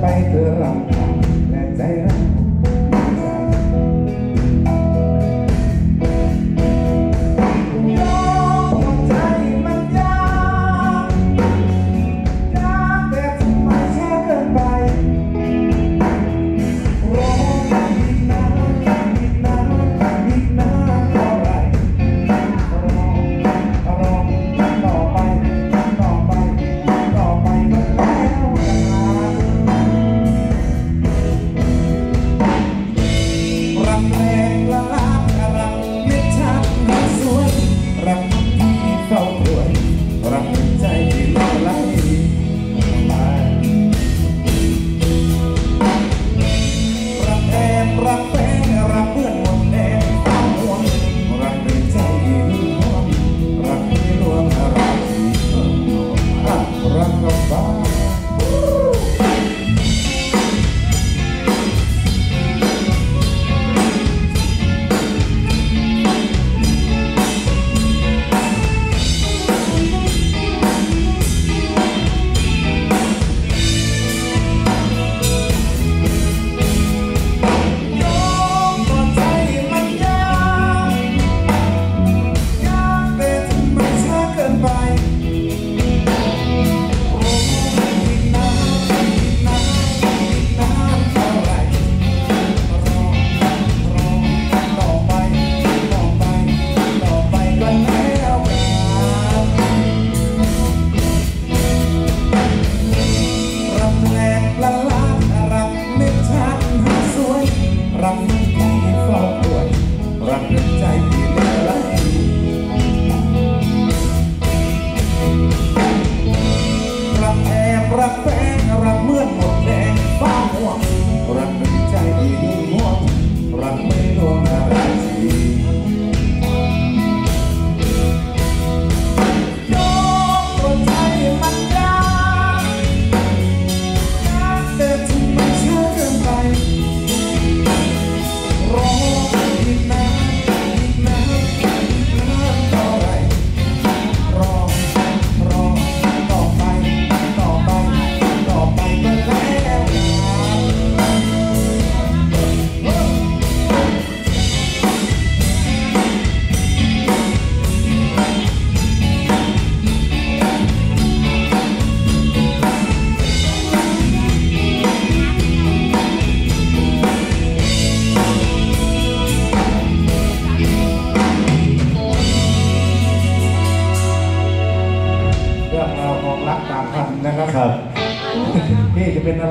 白的。 รักแฟนรักเมื่อนหมด รักต่างพันนะครับ ครับ นี่จะเป็น